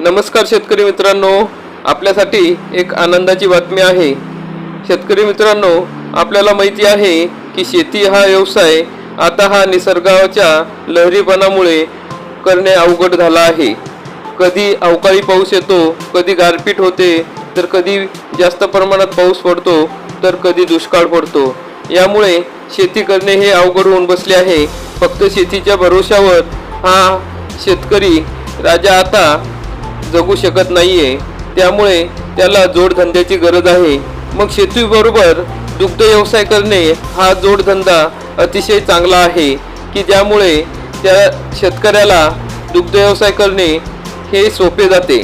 नमस्कार शेतकरी मित्रांनो आपल्यासाठी एक आनंदाची बातमी आहे. शेतकरी मित्रांनो आपल्याला माहिती आहे की शेती हा व्यवसाय आता हा निसर्गाच्या लहरीपणामुळे करणे अवघड झाला आहे. कधी अवकाळी पाऊस येतो कधी गारपीट होते तर कधी जास्त प्रमाणात पाऊस पडतो तर कधी दुष्काळ पडतो. यामुळे शेती करणे हे अवघड होऊन बसले आहे. फक्त शेतीच्या भरोशावर हा शेतकरी राजा आता जगू शकत नाहीये. त्यामुळे त्याला जोडधंद्याची गरज आहे. मग शेतीबरोबर दुग्ध व्यवसाय करणे हा जोडधंदा अतिशय चांगला आहे की ज्यामुळे त्या शेतकऱ्याला दुग्ध व्यवसाय करणे हे सोपे जाते.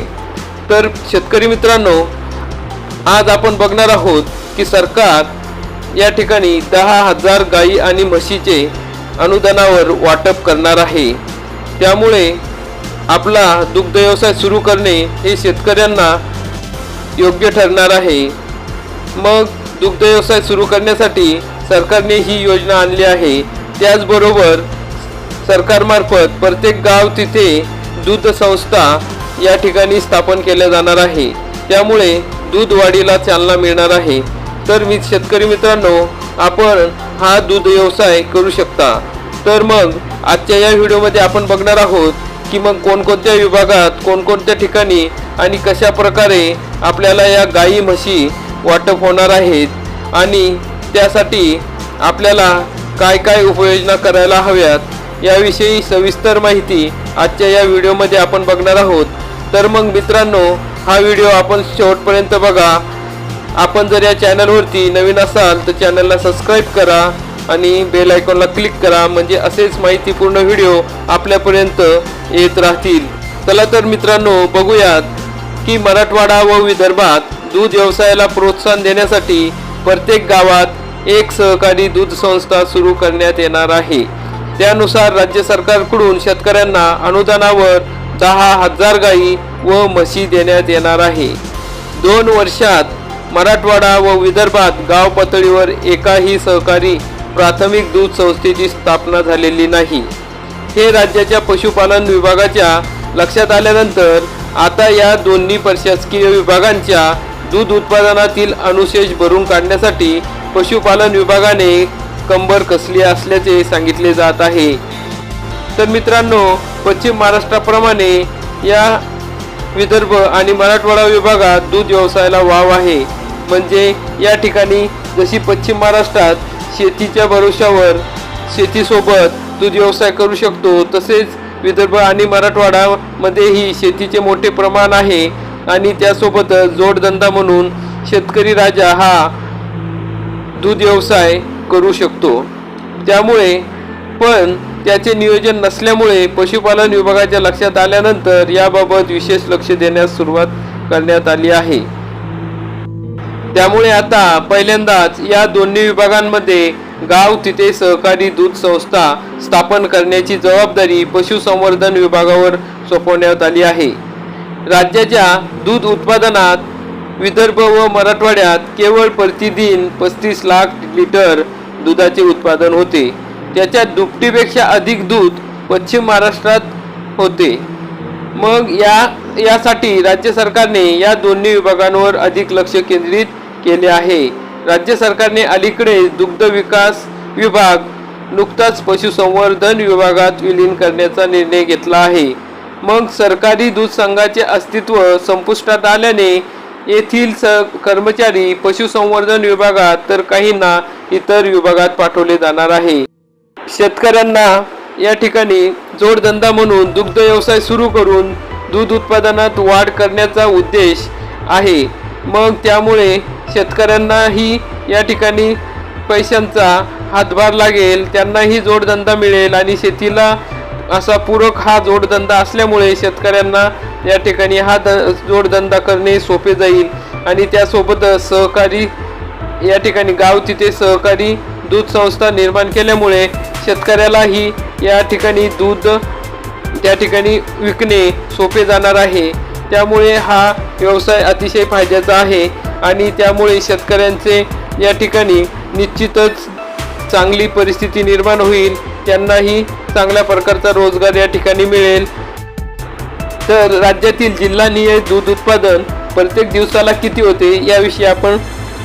तर शेतकरी मित्रांनो आज आपण बघणार आहोत की सरकार या ठिकाणी दहा हजार गायी आणि म्हशीचे अनुदानावर वाटप करणार आहे. त्यामुळे आपला दुग्ध व्यवसाय सुरू करणे हे शेतकऱ्यांना योग्य ठरणार आहे. मग दुग्ध व्यवसाय सुरू करण्यासाठी सरकारने ही योजना आणली आहे. त्याचबरोबर सरकारमार्फत प्रत्येक गाव तिथे दूध संस्था या ठिकाणी स्थापन केल्या जाणार आहे. त्यामुळे दूध वाढीला चालना मिळणार आहे. तर मी शेतकरी मित्रांनो आपण हा दूध व्यवसाय करू शकता. तर मग आजच्या या व्हिडिओमध्ये आपण बघणार आहोत की मग कोणकोणत्या विभागात कोणकोणत्या ठिकाणी आणि कशा प्रकारे आपल्याला या गाई म्हशी वाटप होणार आहेत आणि त्यासाठी आपल्याला काय काय उपाययोजना करायला हव्यात याविषयी सविस्तर माहिती आजच्या या व्हिडिओमध्ये आपण बघणार आहोत. तर मग मित्रांनो हा व्हिडिओ आपण शेवटपर्यंत बघा. आपण जर या चॅनलवरती नवीन असाल तर चॅनलला सबस्क्राईब करा. आणि बेल आयकॉनला क्लिक करा म्हणजे असेच माहितीपूर्ण व्हिडिओ आपल्यापर्यंत येत राहतील. चला तर मित्रांनो बघूयात की मराठवाडा व विदर्भात दूध व्यवसायाला प्रोत्साहन देण्यासाठी प्रत्येक गावात एक सहकारी दूध संस्था सुरू करण्यात येणार आहे. त्यानुसार राज्य सरकारकडून शेतकऱ्यांना अनुदानावर दहा हजार गायी व म्हशी देण्यात येणार आहे. दोन वर्षात मराठवाडा व विदर्भात गाव पातळीवर एकाही सहकारी प्राथमिक दूध संस्थेची स्थापना झालेली नाही. हे राज्याच्या पशुपालन विभागाच्या लक्षात आल्यानंतर आता या दोन्ही प्रशासकीय विभागांच्या दूध उत्पादनातील अनुशेष भरून काढण्यासाठी पशुपालन विभागाने कंबर कसली असल्याचे सांगितले जात आहे. तर मित्रांनो पश्चिम महाराष्ट्राप्रमाणे या विदर्भ आणि मराठवाडा विभागात दूध व्यवसायाला वाव आहे. म्हणजे या ठिकाणी जशी पश्चिम महाराष्ट्रात शेतीच्या भरोशावर शेतीसोबत दूध व्यवसाय करू शकतो. तसेच विदर्भ आणि मराठवाडामध्येही शेतीचे मोठे प्रमाण आहे आणि त्यासोबतच जोडधंदा म्हणून शेतकरी राजा हा दूध व्यवसाय करू शकतो. त्यामुळे पण त्याचे नियोजन नसल्यामुळे पशुपालन विभागाच्या लक्षात आल्यानंतर याबाबत विशेष लक्ष देण्यास सुरुवात करण्यात आली आहे. त्यामुळे आता पहिल्यांदाच या दोन्ही विभागांमध्ये गाव तिथे सहकारी दूध संस्था स्थापन करण्याची जबाबदारी पशुसंवर्धन विभागावर सोपवण्यात आली आहे. राज्याच्या दूध उत्पादनात विदर्भ व मराठवाड्यात केवळ प्रतिदिन पस्तीस लाख लिटर दुधाचे उत्पादन होते. त्याच्या दुपटीपेक्षा अधिक दूध पश्चिम महाराष्ट्रात होते. मग या यासाठी राज्य सरकारने या दोन्ही विभागांवर अधिक लक्ष केंद्रित केले आहे. राज्य सरकारने अलीकडे दुग्ध विकास विभाग नुकताच पशुसंवर्धन विभागात विलीन करण्याचा निर्णय घेतला आहे. मग सरकारी दूध संघाचे अस्तित्व संपुष्टात आल्याने येथील स कर्मचारी पशुसंवर्धन विभागात तर काहींना इतर विभागात पाठवले जाणार आहे. शेतकऱ्यांना या ठिकाणी जोडधंदा म्हणून दुग्ध व्यवसाय सुरू करून दूध उत्पादनात वाढ करण्याचा उद्देश आहे. मग त्यामुळे शेतकऱ्यांनाही या ठिकाणी पैशांचा हातभार लागेल त्यांनाही जोडधंदा मिळेल आणि शेतीला असा पूरक हा जोडधंदा असल्यामुळे शेतकऱ्यांना या ठिकाणी हा द जोडधंदा करणे सोपे जाईल आणि त्यासोबतच सहकारी या ठिकाणी गाव तिथे सहकारी दूध संस्था निर्माण केल्यामुळे शेतकऱ्यालाही या ठिकाणी दूध त्या ठिकाणी विकणे सोपे जाणार आहे. त्यामुळे हा व्यवसाय अतिशय फायद्याचा आहे. आणि त्यामुळे शेतकऱ्यांचे या ठिकाणी निश्चितच चांगली परिस्थिती निर्माण होईल त्यांनाही चांगल्या प्रकारचा रोजगार या ठिकाणी मिळेल. तर राज्यातील जिल्हानिय दूध उत्पादन प्रत्येक दिवसाला किती होते याविषयी आपण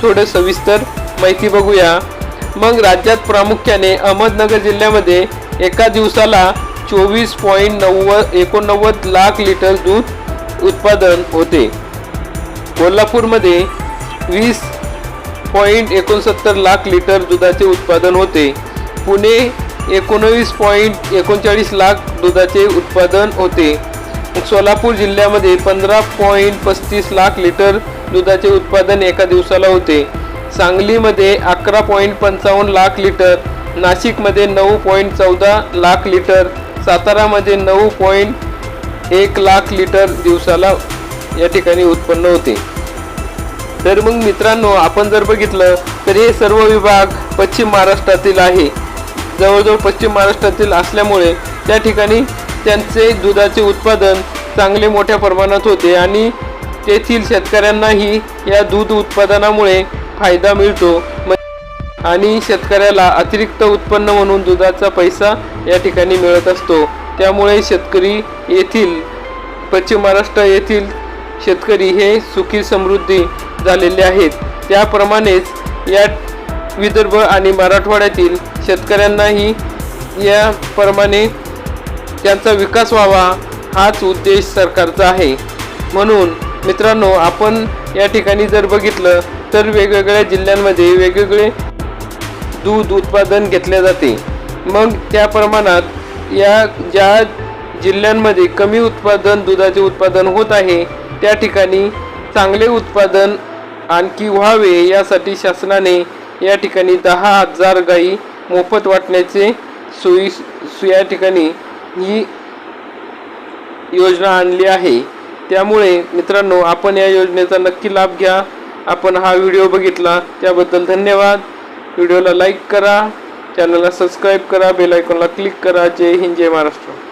थोडं सविस्तर माहिती बघूया. मग राज्यात प्रामुख्याने अहमदनगर जिल्ह्यामध्ये एका दिवसाला चोवीस पॉईंट नव्वद एकोणनव्वद लाख लिटर दूध उत्पादन होते. कोल्हापूरमध्ये वीस पॉईंट एकोणसत्तर लाख लिटर दुधाचे उत्पादन होते. पुणे एकोणवीस पॉईंट एकोणचाळीस लाख दुधाचे उत्पादन होते. सोलापूर जिल्ह्यामध्ये पंधरा पॉईंट पस्तीस लाख लिटर दुधाचे उत्पादन एका दिवसाला होते. सांगलीमध्ये अकरा पॉईंट पंचावन्न लाख लिटर नाशिकमध्ये नऊ पॉईंट चौदा लाख लिटर सातारामध्ये नऊ पॉईंट एक लाख लिटर दिवसाला या ठिकाणी उत्पन्न होते. तर मग मित्रांनो आपण जर बघितलं तर हे सर्व विभाग पश्चिम महाराष्ट्रातील आहे. जवळजवळ पश्चिम महाराष्ट्रातील असल्यामुळे त्या ठिकाणी त्यांचे दुधाचे उत्पादन चांगले मोठ्या प्रमाणात होते आणि तेथील शेतकऱ्यांनाही या दूध उत्पादनामुळे फायदा मिळतो. आणि शेतकऱ्याला अतिरिक्त उत्पन्न म्हणून दुधाचा पैसा या ठिकाणी मिळत असतो. त्यामुळे शेतकरी येथील पश्चिम महाराष्ट्र येथील शेतकरी हे सुखी समृद्धी झालेले आहेत. त्याप्रमाणेच या विदर्भ आणि मराठवाड्यातील शेतकऱ्यांनाही याप्रमाणे त्यांचा विकास व्हावा हाच उद्देश सरकारचा आहे. म्हणून मित्रांनो आपण या ठिकाणी जर बघितलं तर वेगवेगळ्या जिल्ह्यांमध्ये वेगवेगळे दूध उत्पादन घेतले जाते. मग त्या प्रमाणात या ज्या जिल्ह्यांमध्ये कमी उत्पादन दुधाचे उत्पादन होत आहे त्या ठिकाणी चांगले उत्पादन आणखी व्हावे यासाठी शासनाने या ठिकाणी दहा हजार गाई मोफत वाटण्याचे सोयी सु- या ठिकाणी ही योजना आणली आहे. त्यामुळे मित्रांनो आपण या योजनेचा नक्की लाभ घ्या. आपण हा व्हिडिओ बघितला त्याबद्दल धन्यवाद. व्हिडिओला लाईक करा चॅनलला सबस्क्राईब करा बेल आयकॉनला क्लिक करा. जय हिंद जय महाराष्ट्र.